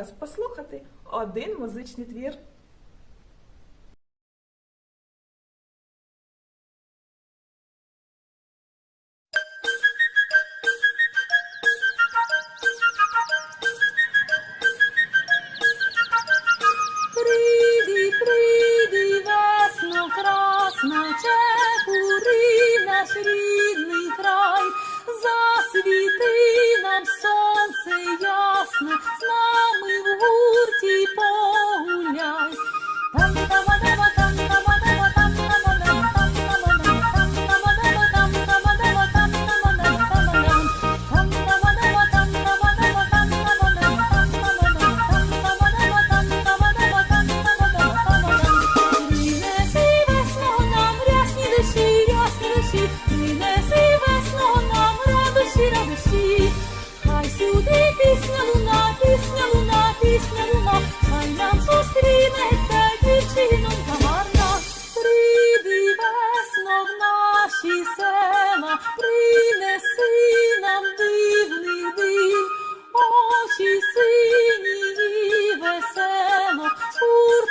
зараз послухати один музичний твір.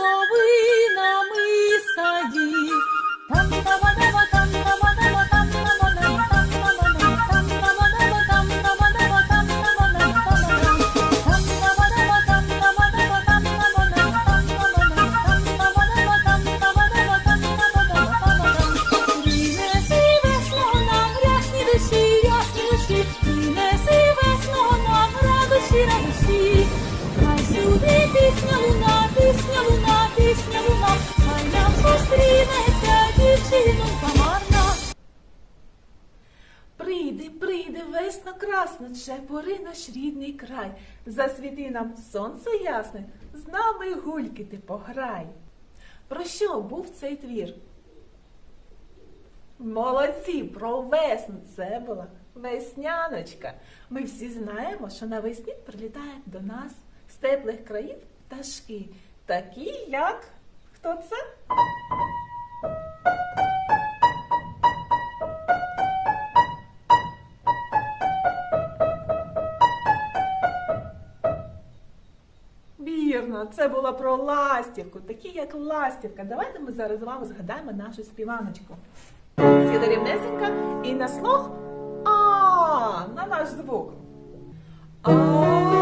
хуртовинами красно, чепури наш рідний край. Засвіти нам сонце ясне, з нами гульки ти пограй. Про що був цей твір? Молодці, про весну це була весняночка. Ми всі знаємо, що навесні прилітають до нас з теплих країв пташки, такі як хто це? Це було про ластівку, такі як ластівка. Давайте ми зараз з вами згадаємо нашу співаночку. Сіла рівнесенька і на слух а на наш звук. А.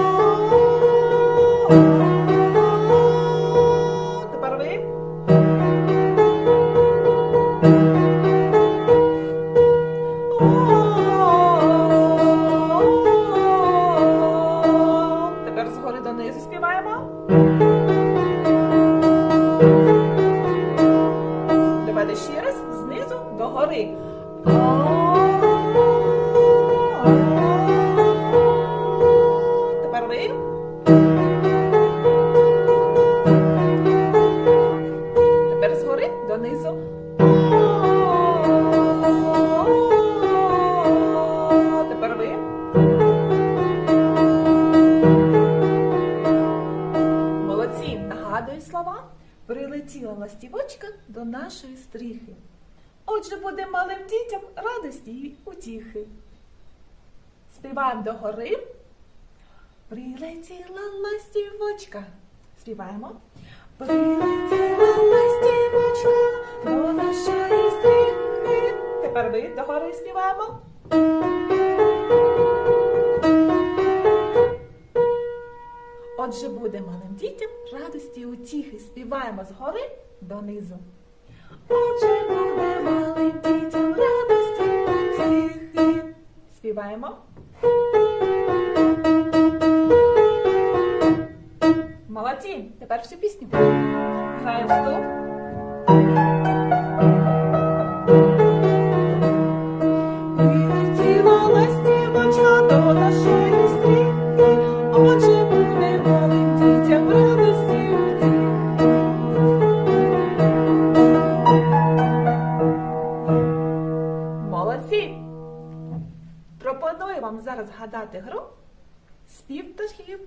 співаємо. Давайте ще раз нашої стріхи. Отже, буде малим дітям радості й утіхи. Співаємо до гори. Прилетіла ластівочка. Співаємо. Прилетіла ластівочка до нашої стріхи. Тепер ви до гори співаємо. Отже, буде малим дітям радості й утіхи. Співаємо згори донизу. Отже, буде малим дітям радості потіхи. Співаємо. Молодці! Тепер всю пісню. Граємо вступ. відгадати гру спів птахів.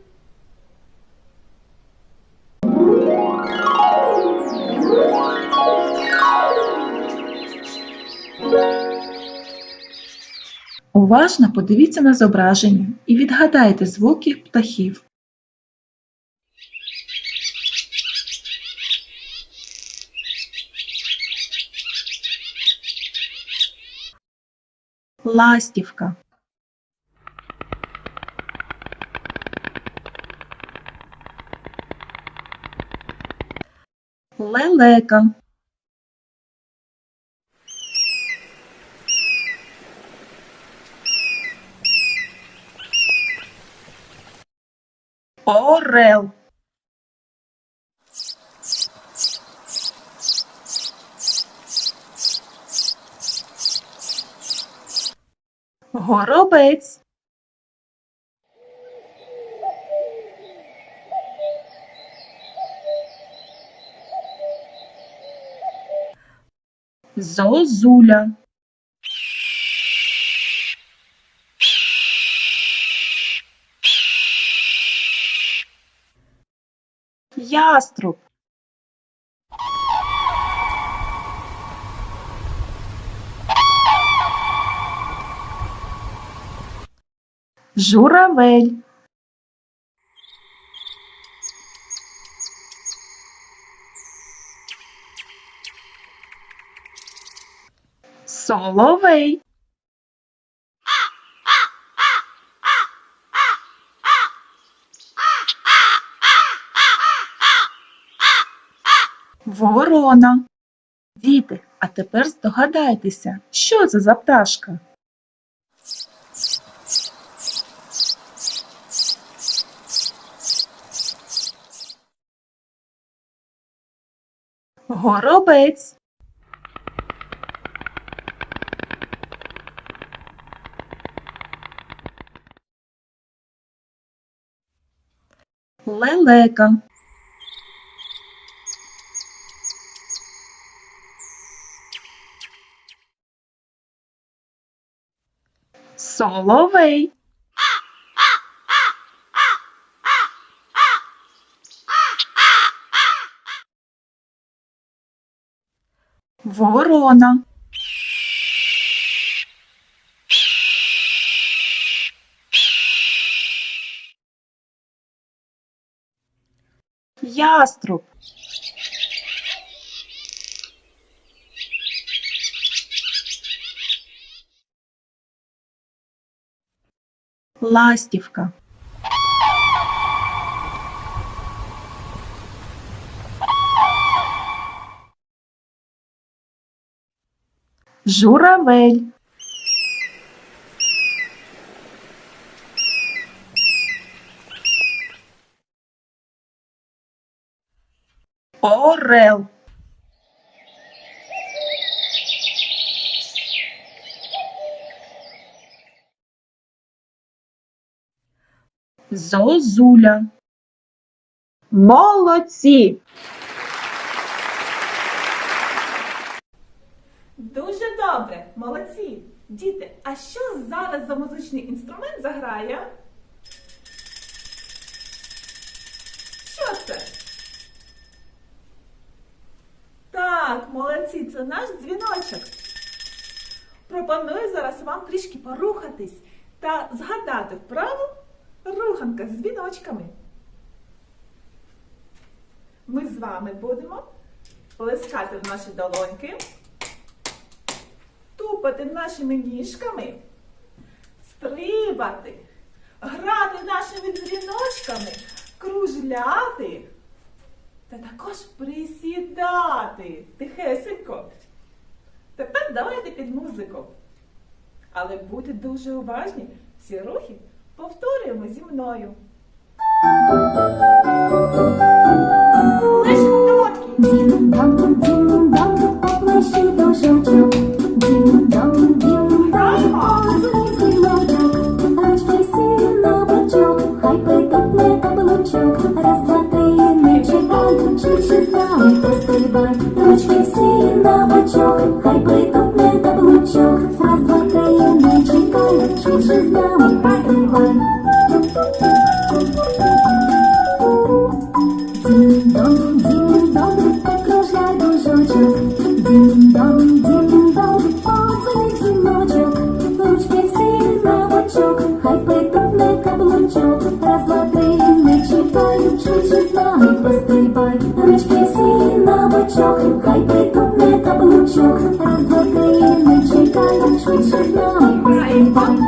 Уважно подивіться на зображення і відгадайте звуки птахів. Ластівка Лелека. Орел. Горобець. Зозуля. Яструб. Журавель. Соловей. Ворона. Діти, а тепер здогадайтеся, що це за пташка? Горобець. Лелека. Соловей. Ворона. Яструб. Ластівка. Журавель. Орел. Зозуля. Молодці! Дуже добре, молодці. Діти, а що зараз за музичний інструмент заграє? Що це? Так, молодці, це наш дзвіночок. Пропоную зараз вам трішки порухатись та згадати вправу руханка з дзвіночками. Ми з вами будемо плескати в наші долоньки, тупати нашими ніжками, стрибати, грати нашими дзвіночками, кружляти та також присідати тихесенько. Тепер давайте під музику. Але будьте дуже уважні, всі рухи повторюємо зі мною. про злотий, не читаем, швидше з нами пострибай, ручки всі на бочок, хай прикопне каблучок, про злотий, мы читаем, швидше з нами пострибай.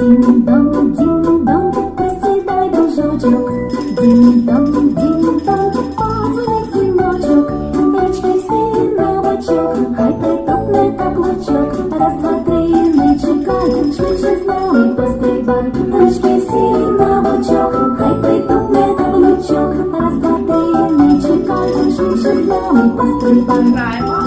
Дім-дом, дім-дом, приседай до жовчок, дім-дом, дім Пограємо.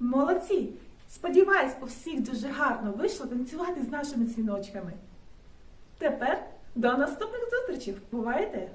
Молодці! Сподіваюсь, у всіх дуже гарно вийшло танцювати з нашими дзвіночками. Тепер до наступних зустрічей. Бувайте!